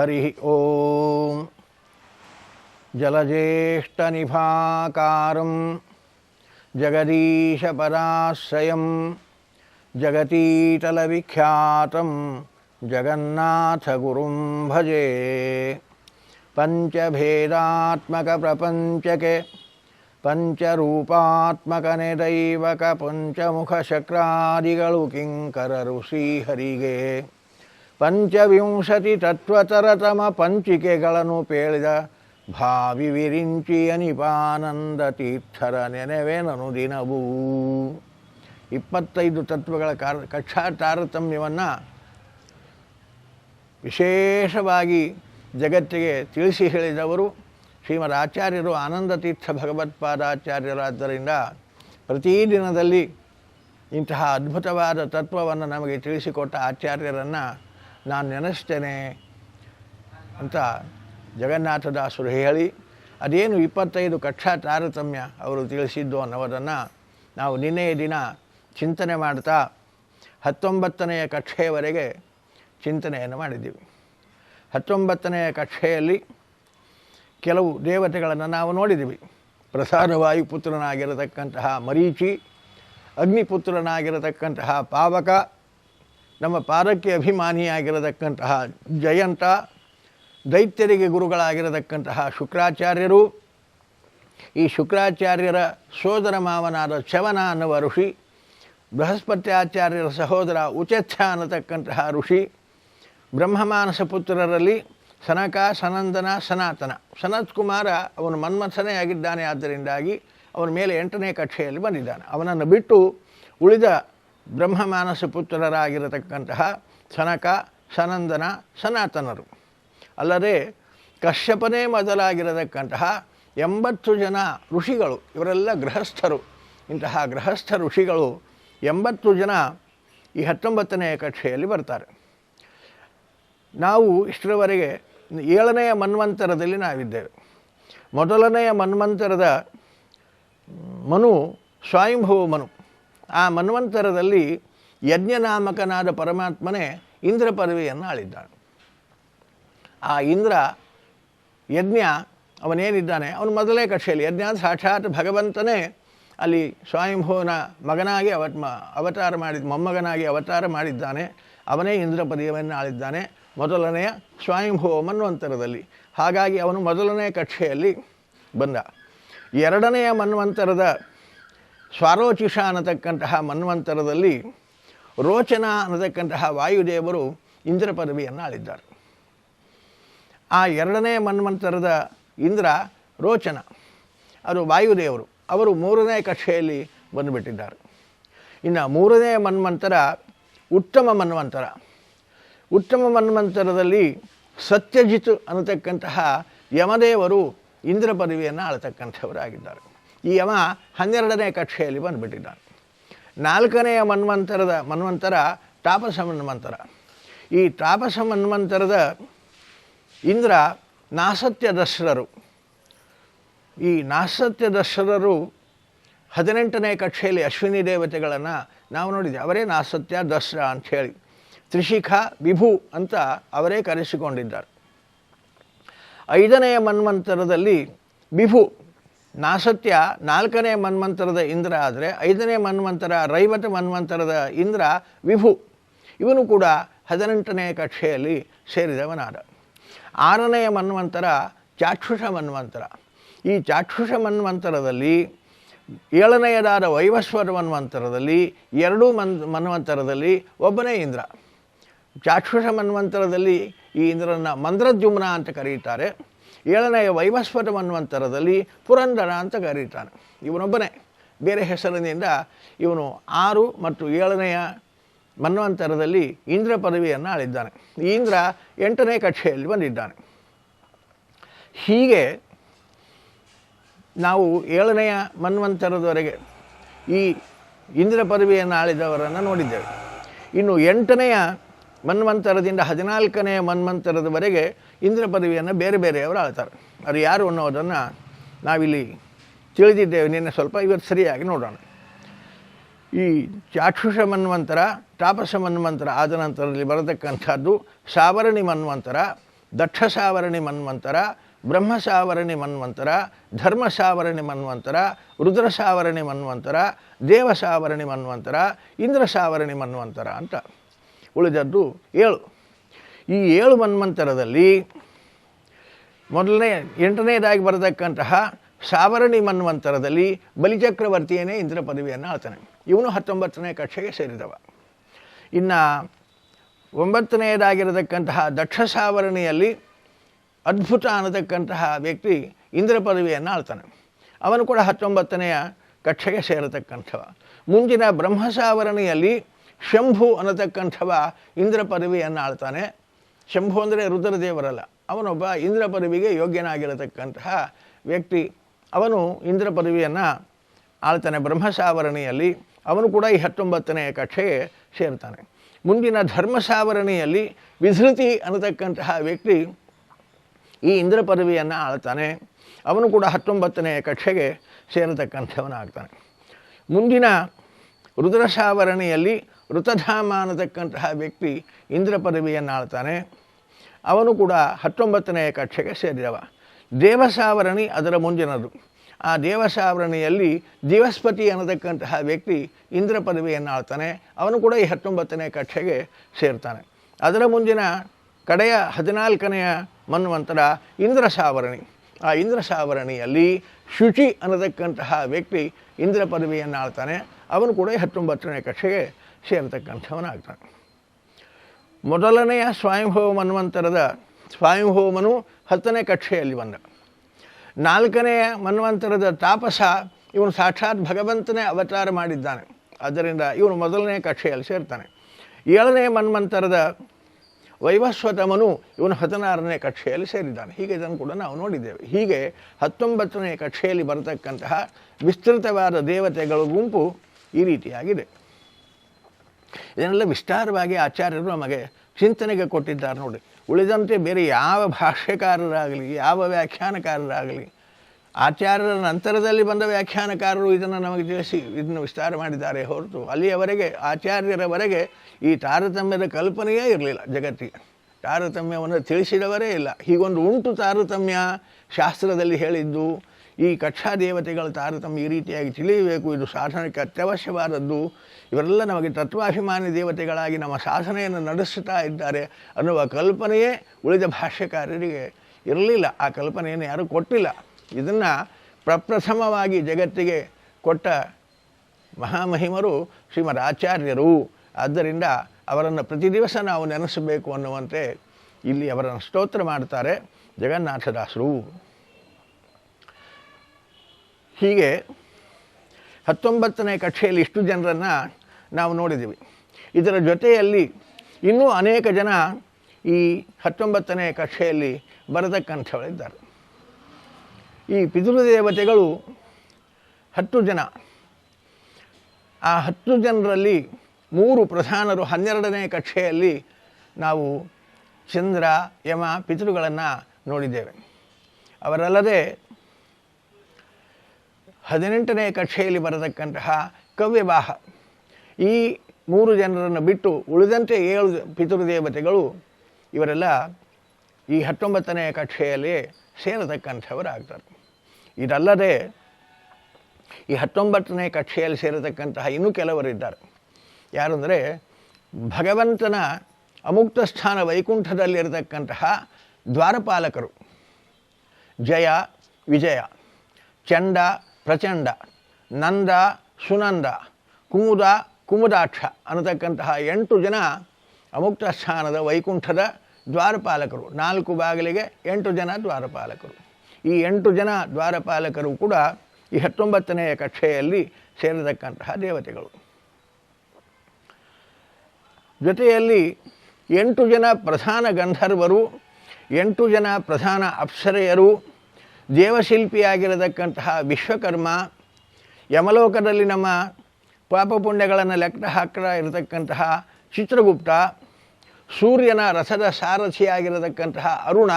हरि हरिः ॐ जगदीशपराश्रय जगतीतल जगतीतलविख्यातं जगन्नाथगुरुं भजे। पंचभेदात्मक प्रपंच के पंचात्मक पञ्चभेदात्मकप्रपञ्चके पञ्चरूपात्मकनिदैवकपञ्चमुखशक्रादिगळु हरिगे ಪಂಚವಿಂಶತಿ ತತ್ವತರತಮ ಪಂಚಿಕೆಗಳನ್ನು ಪೇಳಿದ ಭಾವಿ ವಿರಿಂಚಿ ಅನಿಪಾನಂದ ತೀರ್ಥರ ನೆನವೇನನು ದಿನವೂ. ಇಪ್ಪತ್ತೈದು ತತ್ವಗಳ ಕಾರ ಕಕ್ಷಾ ತಾರತಮ್ಯವನ್ನು ವಿಶೇಷವಾಗಿ ಜಗತ್ತಿಗೆ ತಿಳಿಸಿ ಹೇಳಿದವರು ಶ್ರೀಮದ್ ಆಚಾರ್ಯರು ಆನಂದ ತೀರ್ಥ ಭಗವತ್ಪಾದಾಚಾರ್ಯರಾದ್ದರಿಂದ ಪ್ರತಿದಿನದಲ್ಲಿ ಇಂತಹ ಅದ್ಭುತವಾದ ತತ್ವವನ್ನು ನಮಗೆ ತಿಳಿಸಿಕೊಟ್ಟ ಆಚಾರ್ಯರನ್ನು ನಾನು ನೆನೆಸ್ತೇನೆ ಅಂತ ಜಗನ್ನಾಥದಾಸರು ಹೇಳಿ, ಅದೇನು ಇಪ್ಪತ್ತೈದು ಕಕ್ಷಾ ತಾರತಮ್ಯ ಅವರು ತಿಳಿಸಿದ್ದು ಅನ್ನೋದನ್ನು ನಾವು ನಿನ್ನೆಯ ದಿನ ಚಿಂತನೆ ಮಾಡ್ತಾ ಹತ್ತೊಂಬತ್ತನೆಯ ಕಕ್ಷೆಯವರೆಗೆ ಚಿಂತನೆಯನ್ನು ಮಾಡಿದ್ದೀವಿ. ಹತ್ತೊಂಬತ್ತನೆಯ ಕಕ್ಷೆಯಲ್ಲಿ ಕೆಲವು ದೇವತೆಗಳನ್ನು ನಾವು ನೋಡಿದ್ದೀವಿ. ಪ್ರಸಾದ ವಾಯುಪುತ್ರನಾಗಿರತಕ್ಕಂತಹ ಮರೀಚಿ, ಅಗ್ನಿಪುತ್ರನಾಗಿರತಕ್ಕಂತಹ ಪಾವಕ ನಮ್ಮ ಪಾದಕ್ಕೆ ಅಭಿಮಾನಿಯಾಗಿರತಕ್ಕಂತಹ ಜಯಂತ, ದೈತ್ಯರಿಗೆ ಗುರುಗಳಾಗಿರತಕ್ಕಂತಹ ಶುಕ್ರಾಚಾರ್ಯರು, ಈ ಶುಕ್ರಾಚಾರ್ಯರ ಸೋದರ ಮಾವನಾದ ಚವನ ಅನ್ನುವ ಋಷಿ, ಬೃಹಸ್ಪತ್ಯಾಚಾರ್ಯರ ಸಹೋದರ ಉಚಚ್ಛ ಅನ್ನತಕ್ಕಂತಹ ಋಷಿ, ಬ್ರಹ್ಮಮಾನಸ ಪುತ್ರರಲ್ಲಿ ಸನಕ, ಸನಂದನ, ಸನಾತನ. ಸನತ್ ಕುಮಾರ ಅವನು ಮನ್ಮಥನೇ ಆಗಿದ್ದಾನೆ ಆದ್ದರಿಂದಾಗಿ ಅವನ ಮೇಲೆ ಎಂಟನೇ ಕಕ್ಷೆಯಲ್ಲಿ ಬಂದಿದ್ದಾನೆ. ಅವನನ್ನು ಬಿಟ್ಟು ಉಳಿದ ಬ್ರಹ್ಮಮಾನಸ ಪುತ್ರರಾಗಿರತಕ್ಕಂತಹ ಸನಕ, ಸನಂದನ, ಸನಾತನರು. ಅಲ್ಲದೆ ಕಶ್ಯಪನೇ ಮೊದಲಾಗಿರತಕ್ಕಂತಹ ಎಂಬತ್ತು ಜನ ಋಷಿಗಳು, ಇವರೆಲ್ಲ ಗೃಹಸ್ಥರು. ಇಂತಹ ಗೃಹಸ್ಥ ಋಷಿಗಳು ಎಂಬತ್ತು ಜನ ಈ ಹತ್ತೊಂಬತ್ತನೆಯ ಕಕ್ಷೆಯಲ್ಲಿ ಬರ್ತಾರೆ. ನಾವು ಇಷ್ಟರವರೆಗೆ ಏಳನೆಯ ಮನ್ವಂತರದಲ್ಲಿ ನಾವಿದ್ದೇವೆ. ಮೊದಲನೆಯ ಮನ್ವಂತರದ ಮನು, ಸ್ವಯಂಭವ ಮನು. ಆ ಮನ್ವಂತರದಲ್ಲಿ ಯಜ್ಞನಾಮಕನಾದ ಪರಮಾತ್ಮನೇ ಇಂದ್ರ ಪದವಿಯನ್ನು ಆಳಿದ್ದಾನೆ. ಆ ಇಂದ್ರ ಯಜ್ಞ ಅವನೇನಿದ್ದಾನೆ? ಅವನು ಮೊದಲೇ ಕಕ್ಷೆಯಲ್ಲಿ, ಯಜ್ಞ ಸಾಕ್ಷಾತ್ ಭಗವಂತನೇ ಅಲ್ಲಿ ಸ್ವಯಂಭೂನ ಮಗನಾಗಿ ಅವತ್ ಅವತಾರ ಮಾಡಿದ, ಮೊಮ್ಮಗನಾಗಿ ಅವತಾರ ಮಾಡಿದ್ದಾನೆ. ಅವನೇ ಇಂದ್ರ ಪದವಿಯನ್ನು ಆಳಿದ್ದಾನೆ. ಮೊದಲನೆಯ ಸ್ವಯಂಭೂ ಮನ್ವಂತರದಲ್ಲಿ. ಹಾಗಾಗಿ ಅವನು ಮೊದಲನೇ ಕಕ್ಷೆಯಲ್ಲಿ ಬಂದ. ಎರಡನೆಯ ಮನ್ವಂತರದ ಸ್ವಾರೋಚಿಷ ಅನ್ನತಕ್ಕಂತಹ ಮನ್ವಂತರದಲ್ಲಿ ರೋಚನ ಅನ್ನತಕ್ಕಂತಹ ವಾಯುದೇವರು ಇಂದ್ರ ಪದವಿಯನ್ನು ಆಳಿದ್ದಾರೆ. ಆ ಎರಡನೇ ಮನ್ವಂತರದ ಇಂದ್ರ ರೋಚನ, ಅದು ವಾಯುದೇವರು. ಅವರು ಮೂರನೇ ಕಕ್ಷೆಯಲ್ಲಿ ಬಂದುಬಿಟ್ಟಿದ್ದಾರೆ. ಇನ್ನು ಮೂರನೇ ಮನ್ವಂತರ ಉತ್ತಮ ಮನ್ವಂತರ. ಉತ್ತಮ ಮನ್ವಂತರದಲ್ಲಿ ಸತ್ಯಜಿತ್ ಅನ್ನತಕ್ಕಂತಹ ಯಮದೇವರು ಇಂದ್ರ ಪದವಿಯನ್ನು ಆಳ್ತಕ್ಕಂಥವರಾಗಿದ್ದಾರೆ. ಈ ಯಮ ಹನ್ನೆರಡನೇ ಕಕ್ಷೆಯಲ್ಲಿ ಬಂದುಬಿಟ್ಟಿದ್ದಾನೆ. ನಾಲ್ಕನೆಯ ಮನ್ವಂತರದ, ಮನ್ವಂತರ ತಾಪಸ ಮನ್ವಂತರ. ಈ ತಾಪಸ ಮನ್ವಂತರದ ಇಂದ್ರ ನಾಸತ್ಯ ದಶರರು ಈ ನಾಸತ್ಯ ದಶರರು ಹದಿನೆಂಟನೇ ಕಕ್ಷೆಯಲ್ಲಿ ಅಶ್ವಿನಿ ದೇವತೆಗಳನ್ನು ನಾವು ನೋಡಿದ್ದೆ ಅವರೇ ನಾಸತ್ಯ ದಸರಾ ಅಂಥೇಳಿ. ತ್ರಿಶಿಖ, ವಿಭು ಅಂತ ಅವರೇ ಕರೆಸಿಕೊಂಡಿದ್ದಾರೆ. ಐದನೆಯ ಮನ್ವಂತರದಲ್ಲಿ ವಿಭು ನಾಸತ್ಯ ನಾಲ್ಕನೇ ಮನ್ವಂತರದ ಇಂದ್ರ ಆದರೆ ಐದನೇ ಮನ್ವಂತರ ರೈವತ ಮನ್ವಂತರದ ಇಂದ್ರ ವಿಭು. ಇವನು ಕೂಡ ಹದಿನೆಂಟನೇ ಕಕ್ಷೆಯಲ್ಲಿ ಸೇರಿದವನಾದ. ಆರನೆಯ ಮನ್ವಂತರ ಚಾಕ್ಷುಷ ಮನ್ವಂತರ ಈ ಚಾಕ್ಷುಷ ಮನ್ವಂತರದಲ್ಲಿ ಏಳನೆಯದಾದ ವೈವಸ್ವರ ಮನ್ವಂತರದಲ್ಲಿ ಎರಡೂ ಮನ್ ಮನ್ವಂತರದಲ್ಲಿ ಒಬ್ಬನೇ ಇಂದ್ರ. ಚಾಕ್ಷುಷ ಮನ್ವಂತರದಲ್ಲಿ ಈ ಇಂದ್ರನ ಮಂದ್ರದ್ಯುಮ್ನ ಅಂತ ಕರೀತಾರೆ. ಏಳನೆಯ ವೈವಸ್ವತ ಮನ್ವಂತರದಲ್ಲಿ ಪುರಂದರ ಅಂತ ಕರೀತಾನೆ. ಇವನೊಬ್ಬನೇ. ಬೇರೆ ಹೆಸರಿನಿಂದ ಇವನು ಆರು ಮತ್ತು ಏಳನೆಯ ಮನ್ವಂತರದಲ್ಲಿ ಇಂದ್ರ ಪದವಿಯನ್ನು ಆಳಿದ್ದಾನೆ. ಇಂದ್ರ ಎಂಟನೇ ಕಕ್ಷೆಯಲ್ಲಿ ಬಂದಿದ್ದಾನೆ. ಹೀಗೆ ನಾವು ಏಳನೆಯ ಮನ್ವಂತರದವರೆಗೆ ಈ ಇಂದ್ರ ಪದವಿಯನ್ನು ಆಳಿದವರನ್ನು ನೋಡಿದ್ದೇವೆ. ಇನ್ನು ಎಂಟನೆಯ ಮನ್ವಂತರದಿಂದ ಹದಿನಾಲ್ಕನೇ ಮನ್ವಂತರದವರೆಗೆ ಇಂದ್ರ ಪದವಿಯನ್ನು ಬೇರೆ ಬೇರೆಯವರು ಆಳ್ತಾರೆ. ಅದು ಯಾರು ಅನ್ನೋದನ್ನು ನಾವಿಲ್ಲಿ ತಿಳಿದಿದ್ದೇವೆ. ನಿನ್ನೆ ಸ್ವಲ್ಪ ಇವತ್ತು ಸರಿಯಾಗಿ ನೋಡೋಣ. ಈ ಚಾಕ್ಷುಷ ಮನ್ವಂತರ, ತಾಪಸ ಮನ್ವಂತರ ಆದ ನಂತರದಲ್ಲಿ ಬರತಕ್ಕಂಥದ್ದು ಸಾವರಣಿ ಮನ್ವಂತರ, ದಕ್ಷ ಸಾವರಣಿ ಮನ್ವಂತರ, ಬ್ರಹ್ಮ ಸಾವರಣಿ ಮನ್ವಂತರ, ಧರ್ಮ ಸಾವರಣಿ ಮನ್ವಂತರ, ರುದ್ರ ಸಾವರಣಿ ಮನ್ವಂತರ, ದೇವ ಸಾವರಣಿ ಮನ್ವಂತರ, ಇಂದ್ರ ಸಾವರಣಿ ಮನ್ವಂತರ ಅಂತ. ಉಳಿದದ್ದು ಏಳು. ಈ ಏಳು ಮನ್ವಂತರದಲ್ಲಿ ಮೊದಲನೇ, ಎಂಟನೇದಾಗಿ ಬರತಕ್ಕಂತಹ ಸಾವರಣಿ ಮನ್ವಂತರದಲ್ಲಿ ಬಲಿಚಕ್ರವರ್ತಿಯೇ ಇಂದ್ರ ಪದವಿಯನ್ನು ಆಳ್ತಾನೆ. ಇವನು ಹತ್ತೊಂಬತ್ತನೇ ಕಕ್ಷೆಗೆ ಸೇರಿದವ. ಇನ್ನು ಒಂಬತ್ತನೆಯದಾಗಿರತಕ್ಕಂತಹ ದಕ್ಷ ಸಾವರಣಿಯಲ್ಲಿ ಅದ್ಭುತ ಅನ್ನತಕ್ಕಂತಹ ವ್ಯಕ್ತಿ ಇಂದ್ರ ಪದವಿಯನ್ನು ಆಳ್ತಾನೆ. ಅವನು ಕೂಡ ಹತ್ತೊಂಬತ್ತನೆಯ ಕಕ್ಷೆಗೆ ಸೇರತಕ್ಕಂಥವ. ಮುಂದಿನ ಬ್ರಹ್ಮ ಸಾವರಣಿಯಲ್ಲಿ ಶಂಭು ಅನ್ನತಕ್ಕಂಥವ ಇಂದ್ರ ಪದವಿಯನ್ನು ಆಳ್ತಾನೆ ಶಂಭು ಅಂದರೆ ರುದ್ರದೇವರಲ್ಲ. ಅವನೊಬ್ಬ ಇಂದ್ರ ಪದವಿಗೆ ಯೋಗ್ಯನಾಗಿರತಕ್ಕಂತಹ ವ್ಯಕ್ತಿ. ಅವನು ಇಂದ್ರ ಪದವಿಯನ್ನು ಆಳ್ತಾನೆ ಬ್ರಹ್ಮಸಾವರಣಿಯಲ್ಲಿ. ಅವನು ಕೂಡ ಈ ಹತ್ತೊಂಬತ್ತನೆಯ ಕಕ್ಷೆಗೆ ಸೇರ್ತಾನೆ. ಮುಂದಿನ ಧರ್ಮಸಾವರಣಿಯಲ್ಲಿ ವಿಧೃತಿ ಅನ್ನತಕ್ಕಂತಹ ವ್ಯಕ್ತಿ ಈ ಇಂದ್ರ ಪದವಿಯನ್ನು ಆಳ್ತಾನೆ. ಅವನು ಕೂಡ ಹತ್ತೊಂಬತ್ತನೆಯ ಕಕ್ಷೆಗೆ ಸೇರತಕ್ಕಂಥವನಾಗ್ತಾನೆ. ಮುಂದಿನ ರುದ್ರ ಸಾವರಣಿಯಲ್ಲಿ ಋತಧಾಮ ಅನ್ನತಕ್ಕಂತಹ ವ್ಯಕ್ತಿ ಇಂದ್ರ ಪದವಿಯನ್ನು ಆಳ್ತಾನೆ ಅವನು ಕೂಡ ಹತ್ತೊಂಬತ್ತನೆಯ ಕಕ್ಷೆಗೆ ಸೇರಿದವ. ದೇವಸಾವರಣಿ ಅದರ ಮುಂದಿನದು. ಆ ದೇವಸಾವರಣಿಯಲ್ಲಿ ದಿವಸ್ಪತಿ ಅನ್ನತಕ್ಕಂತಹ ವ್ಯಕ್ತಿ ಇಂದ್ರ ಪದವಿಯನ್ನು ಆಳ್ತಾನೆ ಅವನು ಕೂಡ ಈ ಹತ್ತೊಂಬತ್ತನೇ ಕಕ್ಷೆಗೆ ಸೇರ್ತಾನೆ. ಅದರ ಮುಂದಿನ ಕಡೆಯ ಹದಿನಾಲ್ಕನೆಯ ಮನ್ವಂತರ ಇಂದ್ರ ಸಾವರಣಿ. ಆ ಇಂದ್ರ ಸಾವರಣಿಯಲ್ಲಿ ಶುಚಿ ಅನ್ನತಕ್ಕಂತಹ ವ್ಯಕ್ತಿ ಇಂದ್ರ ಪದವಿಯನ್ನು ಆಳ್ತಾನೆ ಅವನು ಕೂಡ ಈ ಹತ್ತೊಂಬತ್ತನೇ ಕಕ್ಷೆಗೆ ಸೇರತಕ್ಕಂಥವನಾಗ್ತಾನೆ ಮೊದಲನೆಯ ಸ್ವಯಂಭವ ಮನ್ವಂತರದ ಸ್ವಯಂಭವಮನು ಹತ್ತನೇ ಕಕ್ಷೆಯಲ್ಲಿ ಬಂದ. ನಾಲ್ಕನೆಯ ಮನ್ವಂತರದ ತಾಪಸ ಇವನು ಸಾಕ್ಷಾತ್ ಭಗವಂತನೇ ಅವತಾರ ಮಾಡಿದ್ದಾನೆ. ಆದ್ದರಿಂದ ಇವನು ಮೊದಲನೇ ಕಕ್ಷೆಯಲ್ಲಿ ಸೇರ್ತಾನೆ. ಏಳನೇ ಮನ್ವಂತರದ ವೈವಸ್ವತಮನು ಇವನು ಹದಿನಾರನೇ ಕಕ್ಷೆಯಲ್ಲಿ ಸೇರಿದ್ದಾನೆ. ಹೀಗೆ ಇದನ್ನು ಕೂಡ ನಾವು ನೋಡಿದ್ದೇವೆ. ಹೀಗೆ ಹತ್ತೊಂಬತ್ತನೇ ಕಕ್ಷೆಯಲ್ಲಿ ಬರತಕ್ಕಂತಹ ವಿಸ್ತೃತವಾದ ದೇವತೆಗಳ ಗುಂಪು ಈ ರೀತಿಯಾಗಿದೆ. ಇದನ್ನೆಲ್ಲ ವಿಸ್ತಾರವಾಗಿ ಆಚಾರ್ಯರು ನಮಗೆ ಚಿಂತನೆಗೆ ಕೊಟ್ಟಿದ್ದಾರೆ ನೋಡಿ. ಉಳಿದಂತೆ ಬೇರೆ ಯಾವ ಭಾಷ್ಯಕಾರರಾಗಲಿ, ಯಾವ ವ್ಯಾಖ್ಯಾನಕಾರರಾಗಲಿ, ಆಚಾರ್ಯರ ನಂತರದಲ್ಲಿ ಬಂದ ವ್ಯಾಖ್ಯಾನಕಾರರು ಇದನ್ನು ನಮಗೆ ತಿಳಿಸಿ ಇದನ್ನು ವಿಸ್ತಾರ ಮಾಡಿದ್ದಾರೆ ಹೊರತು ಅಲ್ಲಿಯವರೆಗೆ, ಆಚಾರ್ಯರವರೆಗೆ ಈ ತಾರತಮ್ಯದ ಕಲ್ಪನೆಯೇ ಇರಲಿಲ್ಲ ಜಗತ್ತಿಗೆ. ತಾರತಮ್ಯವನ್ನು ತಿಳಿಸಿದವರೇ ಇಲ್ಲ. ಹೀಗೊಂದು ಉಂಟು ತಾರತಮ್ಯ ಶಾಸ್ತ್ರದಲ್ಲಿ ಹೇಳಿದ್ದು ಈ ಕಕ್ಷಾ ದೇವತೆಗಳ ತಾರತಮ್ಯ ಈ ರೀತಿಯಾಗಿ ತಿಳಿಯಬೇಕು. ಇದು ಸಾಧನಕ್ಕೆ ಅತ್ಯವಶ್ಯವಾದದ್ದು. ಇವರೆಲ್ಲ ನಮಗೆ ತತ್ವಾಭಿಮಾನಿ ದೇವತೆಗಳಾಗಿ ನಮ್ಮ ಸಾಧನೆಯನ್ನು ನಡೆಸುತ್ತಾ ಇದ್ದಾರೆ ಅನ್ನುವ ಕಲ್ಪನೆಯೇ ಉಳಿದ ಭಾಷ್ಯಕಾರರಿಗೆ ಇರಲಿಲ್ಲ. ಆ ಕಲ್ಪನೆಯನ್ನು ಯಾರೂ ಕೊಟ್ಟಿಲ್ಲ. ಇದನ್ನು ಪ್ರಪ್ರಥಮವಾಗಿ ಜಗತ್ತಿಗೆ ಕೊಟ್ಟ ಮಹಾಮಹಿಮರು ಶ್ರೀಮದ್ ಆಚಾರ್ಯರು ಆದ್ದರಿಂದ ಅವರನ್ನು ಪ್ರತಿ ದಿವಸ ನಾವು ನೆನೆಸಬೇಕು ಅನ್ನುವಂತೆ ಇಲ್ಲಿ ಅವರನ್ನು ಸ್ತೋತ್ರ ಮಾಡ್ತಾರೆ ಜಗನ್ನಾಥದಾಸರು. ಹೀಗೆ ಹತ್ತೊಂಬತ್ತನೇ ಕಕ್ಷೆಯಲ್ಲಿ ಇಷ್ಟು ಜನರನ್ನು ನಾವು ನೋಡಿದ್ದೀವಿ. ಇದರ ಜೊತೆಯಲ್ಲಿ ಇನ್ನೂ ಅನೇಕ ಜನ ಈ ಹತ್ತೊಂಬತ್ತನೇ ಕಕ್ಷೆಯಲ್ಲಿ ಬರತಕ್ಕಂಥವರಿದ್ದಾರೆ. ಈ ಪಿತೃದೇವತೆಗಳು ಹತ್ತು ಜನ. ಆ ಹತ್ತು ಜನರಲ್ಲಿ ಮೂರು ಪ್ರಧಾನರು ಹನ್ನೆರಡನೇ ಕಕ್ಷೆಯಲ್ಲಿ ನಾವು ಚಂದ್ರ, ಯಮ ಪಿತೃಗಳನ್ನು ನೋಡಿದ್ದೇವೆ. ಅವರಲ್ಲದೆ ಹದಿನೆಂಟನೇ ಕಕ್ಷೆಯಲ್ಲಿ ಬರತಕ್ಕಂತಹ ಕವ್ಯವಾಹ. ಈ ಮೂರು ಜನರನ್ನು ಬಿಟ್ಟು ಉಳಿದಂತೆ ಏಳು ಪಿತೃದೇವತೆಗಳು ಇವರೆಲ್ಲ ಈ ಹತ್ತೊಂಬತ್ತನೇ ಕಕ್ಷೆಯಲ್ಲಿ ಸೇರತಕ್ಕಂಥವರಾಗ್ತಾರೆ. ಇದಲ್ಲದೆ ಈ ಹತ್ತೊಂಬತ್ತನೇ ಕಕ್ಷೆಯಲ್ಲಿ ಸೇರತಕ್ಕಂತಹ ಇನ್ನೂ ಕೆಲವರಿದ್ದಾರೆ. ಯಾರಂದರೆ ಭಗವಂತನ ಅಮುಕ್ತ ಸ್ಥಾನ ವೈಕುಂಠದಲ್ಲಿರತಕ್ಕಂತಹ ದ್ವಾರಪಾಲಕರು. ಜಯ, ವಿಜಯ, ಚಂಡ ಪ್ರಚಂಡ, ನಂದ, ಸುನಂದ, ಕುಮುದ, ಕುಮುದಾಕ್ಷ ಅನ್ನತಕ್ಕಂತಹ ಎಂಟು ಜನ ಅಮುಕ್ತ ಸ್ಥಾನದ ವೈಕುಂಠದ ದ್ವಾರಪಾಲಕರು. ನಾಲ್ಕು ಬಾಗಿಲಿಗೆ ಎಂಟು ಜನ ದ್ವಾರಪಾಲಕರು. ಈ ಎಂಟು ಜನ ದ್ವಾರಪಾಲಕರು ಕೂಡ ಈ ಹತ್ತೊಂಬತ್ತನೆಯ ಕಕ್ಷೆಯಲ್ಲಿ ಸೇರತಕ್ಕಂತಹ ದೇವತೆಗಳು. ಜೊತೆಯಲ್ಲಿ ಎಂಟು ಜನ ಪ್ರಧಾನ ಗಂಧರ್ವರು, ಎಂಟು ಜನ ಪ್ರಧಾನ ಅಪ್ಸರೆಯರು ದೇವಶಿಲ್ಪಿಯಾಗಿರತಕ್ಕಂತಹ ವಿಶ್ವಕರ್ಮ ಯಮಲೋಕದಲ್ಲಿ ನಮ್ಮ ಪಾಪ ಪುಣ್ಯಗಳನ್ನು ಲೆಕ್ಕ ಹಾಕ್ತಾ ಇರತಕ್ಕಂತಹ ಚಿತ್ರಗುಪ್ತ, ಸೂರ್ಯನ ರಥದ ಸಾರಥಿಯಾಗಿರತಕ್ಕಂತಹ ಅರುಣ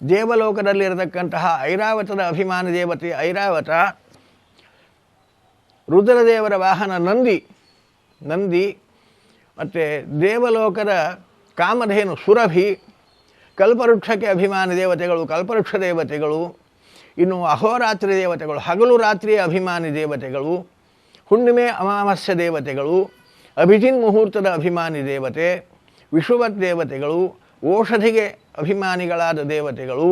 ದೇವಲೋಕದಲ್ಲಿರತಕ್ಕಂತಹ ಐರಾವತದ ಅಭಿಮಾನ ದೇವತೆ ಐರಾವತ, ರುದ್ರದೇವರ ವಾಹನ ನಂದಿ ನಂದಿ, ಮತ್ತು ದೇವಲೋಕದ ಕಾಮಧೇನು ಸುರಭಿ ಕಲ್ಪವೃಕ್ಷಕ್ಕೆ ಅಭಿಮಾನಿ ದೇವತೆಗಳು, ಕಲ್ಪವೃಕ್ಷ ದೇವತೆಗಳು, ಇನ್ನು ಅಹೋರಾತ್ರಿ ದೇವತೆಗಳು, ಹಗಲು ರಾತ್ರಿಯ ಅಭಿಮಾನಿ ದೇವತೆಗಳು, ಹುಣ್ಣಿಮೆ ಅಮಾವಾಸ್ಯ ದೇವತೆಗಳು, ಅಭಿಜಿನ್ ಮುಹೂರ್ತದ ಅಭಿಮಾನಿ ದೇವತೆ ವಿಶ್ವವತ್ ದೇವತೆಗಳು ಔಷಧಿಗೆ ಅಭಿಮಾನಿಗಳಾದ ದೇವತೆಗಳು,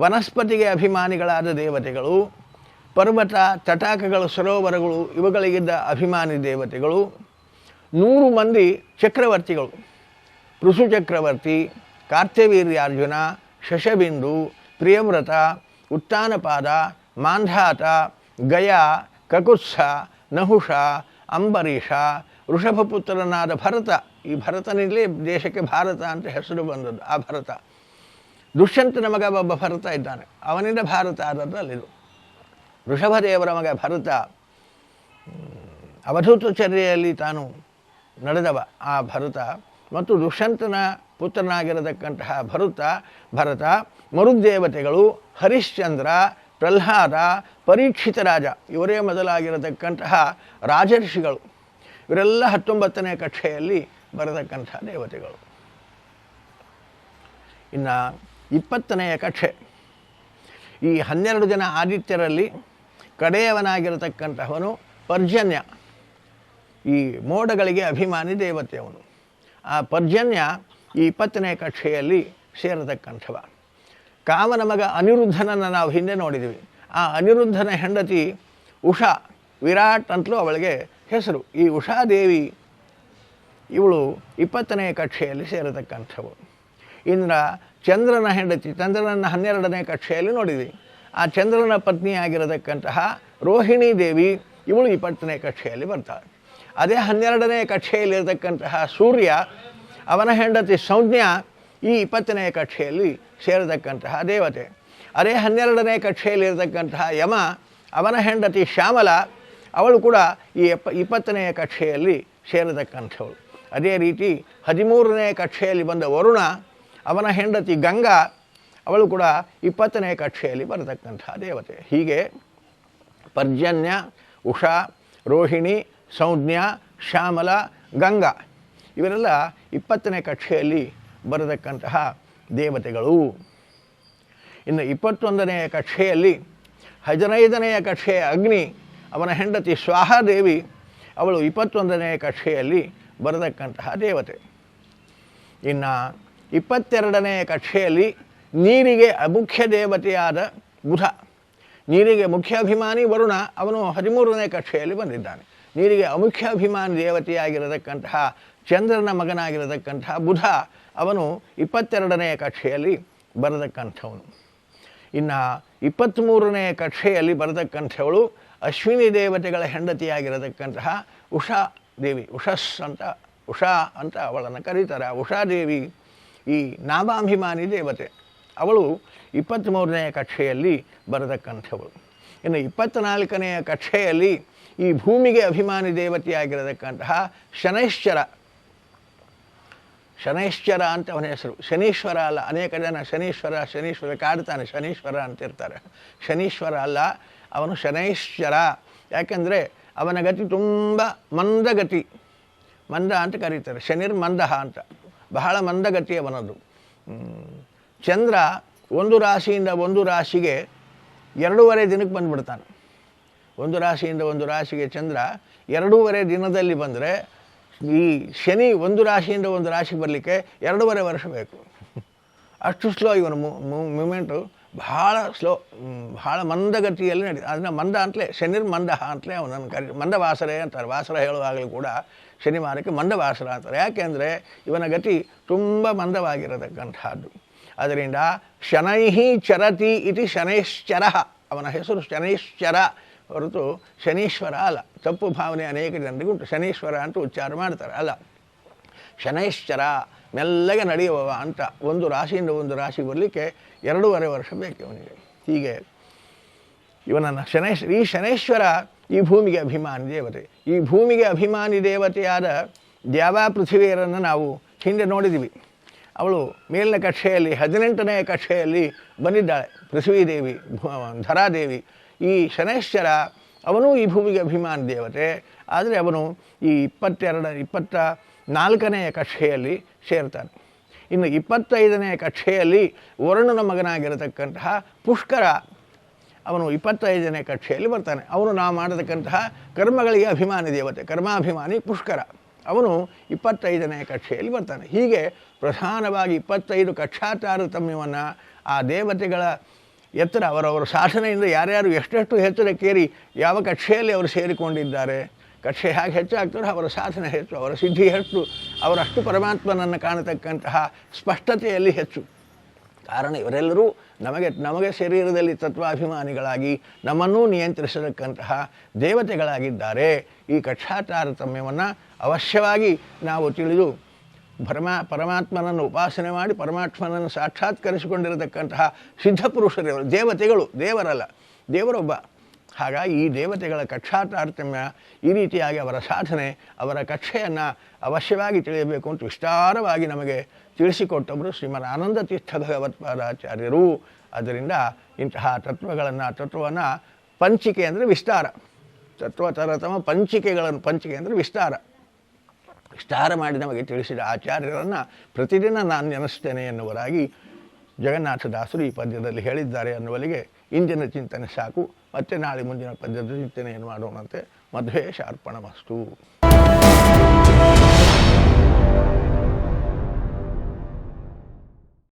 ವನಸ್ಪತಿಗೆ ಅಭಿಮಾನಿಗಳಾದ ದೇವತೆಗಳು, ಪರ್ವತ, ತಟಾಕಗಳು, ಸರೋವರಗಳು, ಇವುಗಳಿಗಿದ್ದ ಅಭಿಮಾನಿ ದೇವತೆಗಳು, ನೂರು ಮಂದಿ ಚಕ್ರವರ್ತಿಗಳು ಋಷು ಚಕ್ರವರ್ತಿ ಕಾರ್ತ್ಯವೀರ್ಯಾರ್ಜುನ ಶಶಬಿಂದು, ಪ್ರಿಯವ್ರತ, ಉತ್ತಾನಪಾದ, ಮಾಂಧಾತ, ಗಯಾ, ಕಕುತ್ಸ, ನಹುಷ, ಅಂಬರೀಷ ಋಷಭಪುತ್ರನಾದ ಭರತ. ಈ ಭರತನಿಂದಲೇ ದೇಶಕ್ಕೆ ಭಾರತ ಅಂತ ಹೆಸರು ಬಂದದ್ದು, ಆ ಭರತ. ದುಷ್ಯಂತನ ಮಗ ಒಬ್ಬ ಭರತ ಇದ್ದಾನೆ. ಅವನಿಂದ ಭಾರತ ಆದದ್ದು ಅಲ್ಲಿದು. ಋಷಭದೇವರ ಮಗ ಭರತ. ಅವಧೂತಚರ್ಯೆಯಲ್ಲಿ ತಾನು ನಡೆದವ ಆ ಭರತ. ಮತ್ತು ದುಷ್ಯಂತನ ಪುತ್ರನಾಗಿರತಕ್ಕಂತಹ ಭರತ ಭರತ, ಮರುದೇವತೆಗಳು, ಹರಿಶ್ಚಂದ್ರ, ಪ್ರಹ್ಲಾದ, ಪರೀಕ್ಷಿತ ರಾಜ, ಇವರೇ ಮೊದಲಾಗಿರತಕ್ಕಂತಹ ರಾಜರ್ಷಿಗಳು. ಇವರೆಲ್ಲ ಹತ್ತೊಂಬತ್ತನೇ ಕಕ್ಷೆಯಲ್ಲಿ ಬರತಕ್ಕಂತಹ ದೇವತೆಗಳು. ಇನ್ನು ಇಪ್ಪತ್ತನೆಯ ಕಕ್ಷೆ. ಈ ಹನ್ನೆರಡು ಜನ ಆದಿತ್ಯರಲ್ಲಿ ಕಡೆಯವನಾಗಿರತಕ್ಕಂತಹವನು ಪರ್ಜನ್ಯ. ಈ ಮೋಡಗಳಿಗೆ ಅಭಿಮಾನಿ ದೇವತೆ ಅವನು. ಆ ಪರ್ಜನ್ಯ ಈ ಇಪ್ಪತ್ತನೇ ಕಕ್ಷೆಯಲ್ಲಿ ಸೇರತಕ್ಕಂಥವ. ಕಾಮನ ಮಗ ಅನಿರುದ್ಧನನ್ನು ನಾವು ಹಿಂದೆ ನೋಡಿದ್ದೀವಿ ಆ ಅನಿರುದ್ಧನ ಹೆಂಡತಿ ಉಷಾ, ವಿರಾಟ್ ಅಂತಲೂ ಅವಳಿಗೆ ಹೆಸರು. ಈ ಉಷಾದೇವಿ ಇವಳು ಇಪ್ಪತ್ತನೇ ಕಕ್ಷೆಯಲ್ಲಿ ಸೇರತಕ್ಕಂಥವು. ಇಂದ್ರ ಚಂದ್ರನ ಹೆಂಡತಿ, ಚಂದ್ರನನ್ನು ಹನ್ನೆರಡನೇ ಕಕ್ಷೆಯಲ್ಲಿ ನೋಡಿದ್ವಿ. ಆ ಚಂದ್ರನ ಪತ್ನಿಯಾಗಿರತಕ್ಕಂತಹ ರೋಹಿಣಿ ದೇವಿ ಇವಳು ಇಪ್ಪತ್ತನೇ ಕಕ್ಷೆಯಲ್ಲಿ ಬರ್ತಾಳೆ. ಅದೇ ಹನ್ನೆರಡನೇ ಕಕ್ಷೆಯಲ್ಲಿರತಕ್ಕಂತಹ ಸೂರ್ಯ ಅವನ ಹೆಂಡತಿ ಸಂಜ್ಞ ಈ ಇಪ್ಪತ್ತನೇ ಕಕ್ಷೆಯಲ್ಲಿ ಸೇರತಕ್ಕಂತಹ ದೇವತೆ. ಅದೇ ಹನ್ನೆರಡನೇ ಕಕ್ಷೆಯಲ್ಲಿರತಕ್ಕಂತಹ ಯಮ, ಅವನ ಹೆಂಡತಿ ಶ್ಯಾಮಲ, ಅವಳು ಕೂಡ ಈ ಎಪ್ಪ ಇಪ್ಪತ್ತನೆಯ ಕಕ್ಷೆಯಲ್ಲಿ ಸೇರತಕ್ಕಂಥವಳು. ಅದೇ ರೀತಿ ಹದಿಮೂರನೇ ಕಕ್ಷೆಯಲ್ಲಿ ಬಂದ ವರುಣ, ಅವನ ಹೆಂಡತಿ ಗಂಗಾ, ಅವಳು ಕೂಡ ಇಪ್ಪತ್ತನೇ ಕಕ್ಷೆಯಲ್ಲಿ ಬರತಕ್ಕಂಥ ದೇವತೆ. ಹೀಗೆ ಪರ್ಜನ್ಯ, ಉಷಾ, ರೋಹಿಣಿ ಸಂಜ್ಞಾ ಶ್ಯಾಮಲ, ಗಂಗಾ. ಇವರೆಲ್ಲ ಇಪ್ಪತ್ತನೇ ಕಕ್ಷೆಯಲ್ಲಿ ಬರತಕ್ಕಂತಹ ದೇವತೆಗಳು. ಇನ್ನು ಇಪ್ಪತ್ತೊಂದನೆಯ ಕಕ್ಷೆಯಲ್ಲಿ ಹದಿನೈದನೆಯ ಕಕ್ಷೆಯ ಅಗ್ನಿ, ಅವನ ಹೆಂಡತಿ ಸ್ವಾಹಾದೇವಿ, ಅವಳು ಇಪ್ಪತ್ತೊಂದನೆಯ ಕಕ್ಷೆಯಲ್ಲಿ ಬರತಕ್ಕಂತಹ ದೇವತೆ. ಇನ್ನು ಇಪ್ಪತ್ತೆರಡನೆಯ ಕಕ್ಷೆಯಲ್ಲಿ ನೀರಿಗೆ ಅಮುಖ್ಯ ದೇವತೆಯಾದ ಬುಧ. ನೀರಿಗೆ ಮುಖ್ಯ ಅಭಿಮಾನಿ ವರುಣ, ಅವನು ಹದಿಮೂರನೇ ಕಕ್ಷೆಯಲ್ಲಿ ಬಂದಿದ್ದಾನೆ. ನೀರಿಗೆ ಅಮುಖ್ಯ ಅಭಿಮಾನಿ ದೇವತೆಯಾಗಿರತಕ್ಕಂತಹ ಚಂದ್ರನ ಮಗನಾಗಿರತಕ್ಕಂತಹ ಬುಧ ಅವನು ಇಪ್ಪತ್ತೆರಡನೆಯ ಕಕ್ಷೆಯಲ್ಲಿ ಬರತಕ್ಕಂಥವನು. ಇನ್ನು ಇಪ್ಪತ್ತ್ಮೂರನೆಯ ಕಕ್ಷೆಯಲ್ಲಿ ಬರತಕ್ಕಂಥವಳು ಅಶ್ವಿನಿ ದೇವತೆಗಳ ಹೆಂಡತಿಯಾಗಿರತಕ್ಕಂತಹ ಉಷಾ ದೇವಿ, ಉಷಸ್ ಅಂತ, ಉಷಾ ಅಂತ ಅವಳನ್ನು ಕರೀತಾರೆ. ಉಷಾದೇವಿ ಈ ನಾಮಾಭಿಮಾನಿ ದೇವತೆ. ಅವಳು ಇಪ್ಪತ್ತ್ಮೂರನೆಯ ಕಕ್ಷೆಯಲ್ಲಿ ಬರತಕ್ಕಂಥವಳು. ಇನ್ನು ಇಪ್ಪತ್ತ್ನಾಲ್ಕನೆಯ ಕಕ್ಷೆಯಲ್ಲಿ ಈ ಭೂಮಿಗೆ ಅಭಿಮಾನಿ ದೇವತೆಯಾಗಿರತಕ್ಕಂತಹ ಶನೈಶ್ಚರ ಶನೈಶ್ಚರ ಅಂತ ಅವನ ಹೆಸರು. ಶನೀಶ್ವರ ಅಲ್ಲ, ಅನೇಕ ಜನ ಶನೀಶ್ವರ ಶನೀಶ್ವರ ಕಾಡ್ತಾನೆ, ಶನೀಶ್ವರ ಅಂತಿರ್ತಾರೆ. ಶನೀಶ್ವರ ಅಲ್ಲ, ಅವನು ಶನೈಶ್ಚರ. ಯಾಕೆಂದರೆ ಅವನ ಗತಿ ತುಂಬ ಮಂದಗತಿ ಮಂದ ಅಂತ ಕರೀತಾರೆ ಶನಿರ್ ಮಂದಹ ಅಂತ. ಬಹಳ ಮಂದಗತಿ ಅವನದು. ಚಂದ್ರ ಒಂದು ರಾಶಿಯಿಂದ ಒಂದು ರಾಶಿಗೆ ಎರಡೂವರೆ ದಿನಕ್ಕೆ ಬಂದುಬಿಡ್ತಾನೆ. ಒಂದು ರಾಶಿಯಿಂದ ಒಂದು ರಾಶಿಗೆ ಚಂದ್ರ ಎರಡೂವರೆ ದಿನದಲ್ಲಿ ಬಂದರೆ ಈ ಶನಿ ಒಂದು ರಾಶಿಯಿಂದ ಒಂದು ರಾಶಿ ಬರಲಿಕ್ಕೆ ಎರಡೂವರೆ ವರ್ಷ ಬೇಕು. ಅಷ್ಟು ಸ್ಲೋ ಇವನು ಮೂಮೆಂಟು ಭಾಳ ಸ್ಲೋ ಭಾಳ ಮಂದಗತಿಯಲ್ಲಿ ನಡೀತು ಅದನ್ನ ಮಂದ ಅಂತಲೇ, ಶನಿರ್ ಮಂದ ಅಂತಲೇ ಅವನನ್ನು ಕರಿ ಮಂದ ವಾಸರೆ ಅಂತಾರೆ, ವಾಸರ ಹೇಳುವಾಗಲೂ ಕೂಡ ಶನಿವಾರಕ್ಕೆ ಮಂದ ವಾಸರ ಅಂತಾರೆ. ಯಾಕೆಂದರೆ ಇವನ ಗತಿ ತುಂಬ ಮಂದವಾಗಿರತಕ್ಕಂಥದ್ದು. ಅದರಿಂದ ಶನೈಹಿ ಚರತಿ ಇತಿ ಶನೈಶ್ಚರ, ಅವನ ಹೆಸರು ಶನೈಶ್ಚರ. ಹೊರತು ಶನೀಶ್ವರ ಅಲ್ಲ. ತಪ್ಪು ಭಾವನೆ ಅನೇಕ ಜನರಿಗೆ ಉಂಟು. ಶನೀಶ್ವರ ಅಂತ ಉಚ್ಚಾರ ಮಾಡ್ತಾರೆ. ಅಲ್ಲ, ಶನೈಶ್ಚರ ಮೆಲ್ಲಗೆ ನಡೆಯುವವ ಅಂತ ಒಂದು ರಾಶಿಯಿಂದ ಒಂದು ರಾಶಿ ಬರಲಿಕ್ಕೆ ಎರಡೂವರೆ ವರ್ಷ ಬೇಕು ಇವನಿಗೆ ಹೀಗೆ ಇವನನ್ನು ಶನೈಶ್, ಈ ಶನೈಶ್ವರ ಈ ಭೂಮಿಗೆ ಅಭಿಮಾನಿ ದೇವತೆ. ಈ ಭೂಮಿಗೆ ಅಭಿಮಾನಿ ದೇವತೆಯಾದ ದ್ಯಾವಾ ಪೃಥ್ವಿಯರನ್ನು ನಾವು ಹಿಂದೆ ನೋಡಿದ್ವಿ ಅವಳು ಮೇಲಿನ ಕಕ್ಷೆಯಲ್ಲಿ ಹದಿನೆಂಟನೆಯ ಕಕ್ಷೆಯಲ್ಲಿ ಬಂದಿದ್ದಾಳೆ. ಪೃಥ್ವೀದೇವಿ, ಧರಾದೇವಿ ಈ ಶನೈಶ್ಚರ, ಅವನು ಈ ಭೂಮಿಗೆ ಅಭಿಮಾನಿ ದೇವತೆ, ಆದರೆ ಅವನು ಈ ಇಪ್ಪತ್ತೆರಡ ಇಪ್ಪತ್ತ ನಾಲ್ಕನೆಯ ಕಕ್ಷೆಯಲ್ಲಿ ಸೇರ್ತಾನೆ. ಇನ್ನು ಇಪ್ಪತ್ತೈದನೆಯ ಕಕ್ಷೆಯಲ್ಲಿ ವರುಣನ ಮಗನಾಗಿರತಕ್ಕಂತಹ ಪುಷ್ಕರ ಅವನು ಇಪ್ಪತ್ತೈದನೇ ಕಕ್ಷೆಯಲ್ಲಿ ಬರ್ತಾನೆ. ಅವನು ನಾವು ಮಾಡತಕ್ಕಂತಹ ಕರ್ಮಗಳಿಗೆ ಅಭಿಮಾನಿ ದೇವತೆ, ಕರ್ಮಾಭಿಮಾನಿ ಪುಷ್ಕರ. ಅವನು ಇಪ್ಪತ್ತೈದನೇ ಕಕ್ಷೆಯಲ್ಲಿ ಬರ್ತಾನೆ. ಹೀಗೆ ಪ್ರಧಾನವಾಗಿ ಇಪ್ಪತ್ತೈದು ಕಕ್ಷಾ ತಾರತಮ್ಯವನ್ನು ಆ ದೇವತೆಗಳ ಎತ್ತರ ಅವರವರ ಸಾಧನೆಯಿಂದ ಯಾರ್ಯಾರು ಎಷ್ಟೆಷ್ಟು ಎತ್ತರಕ್ಕೇರಿ ಯಾವ ಕಕ್ಷೆಯಲ್ಲಿ ಅವರು ಸೇರಿಕೊಂಡಿದ್ದಾರೆ, ಕಕ್ಷೆ ಹೇಗೆ ಹೆಚ್ಚಾಗ್ತಾರೋ ಅವರ ಸಾಧನೆ ಹೆಚ್ಚು, ಅವರ ಸಿದ್ಧಿ ಹೆಚ್ಚು, ಅವರಷ್ಟು ಪರಮಾತ್ಮನನ್ನು ಕಾಣತಕ್ಕಂತಹ ಸ್ಪಷ್ಟತೆಯಲ್ಲಿ ಹೆಚ್ಚು. ಕಾರಣ ಇವರೆಲ್ಲರೂ ನಮಗೆ ನಮಗೆ ಶರೀರದಲ್ಲಿ ತತ್ವಾಭಿಮಾನಿಗಳಾಗಿ, ನಮ್ಮನ್ನೂ ನಿಯಂತ್ರಿಸತಕ್ಕಂತಹ ದೇವತೆಗಳಾಗಿದ್ದಾರೆ. ಈ ಕಕ್ಷಾ ತಾರತಮ್ಯವನ್ನು ಅವಶ್ಯವಾಗಿ ನಾವು ತಿಳಿದು ಪರಮಾ ಪರಮಾತ್ಮನನ್ನು ಉಪಾಸನೆ ಮಾಡಿ ಪರಮಾತ್ಮನನ್ನು ಸಾಕ್ಷಾತ್ಕರಿಸಿಕೊಂಡಿರತಕ್ಕಂತಹ ಸಿದ್ಧಪುರುಷರು ದೇವತೆಗಳು, ದೇವರಲ್ಲ, ದೇವರೊಬ್ಬ. ಹಾಗಾಗಿ ಈ ದೇವತೆಗಳ ಕಕ್ಷಾ ತಾರತಮ್ಯ ಈ ರೀತಿಯಾಗಿ ಅವರ ಸಾಧನೆ, ಅವರ ಕಕ್ಷೆಯನ್ನು ಅವಶ್ಯವಾಗಿ ತಿಳಿಯಬೇಕು ಅಂತ ವಿಸ್ತಾರವಾಗಿ ನಮಗೆ ತಿಳಿಸಿಕೊಟ್ಟವರು ಶ್ರೀಮನ್ ಆನಂದ ತೀರ್ಥ ಭಗವತ್ಪಾದಾಚಾರ್ಯರು ಅದರಿಂದ ಇಂತಹ ತತ್ವಗಳನ್ನು, ತತ್ವವನ್ನು ಪಂಚಿಕೆ ಅಂದರೆ ವಿಸ್ತಾರ. ತತ್ವ ತರತಮ ಪಂಚಿಕೆಗಳನ್ನು, ಪಂಚಿಕೆ ಅಂದರೆ ವಿಸ್ತಾರ. ವಿಸ್ತಾರ ಮಾಡಿ ನಮಗೆ ತಿಳಿಸಿದ ಆಚಾರ್ಯರನ್ನು ಪ್ರತಿದಿನ ನಾನು ನೆನೆಸ್ತೇನೆ ಎನ್ನುವರಾಗಿ ಜಗನ್ನಾಥದಾಸರು ಈ ಪದ್ಯದಲ್ಲಿ ಹೇಳಿದ್ದಾರೆ ಅನ್ನುವಲ್ಲಿಗೆ ಇಂದಿನ ಚಿಂತನೆ ಸಾಕು. ಮತ್ತೆ ನಾಳೆ ಮುಂದಿನ ಪದ್ಯದ ಚಿಂತನೆಯನ್ನು ಮಾಡೋಣಂತೆ. ಮಧ್ವೇಶ ಅರ್ಪಣ ಮಸ್ತು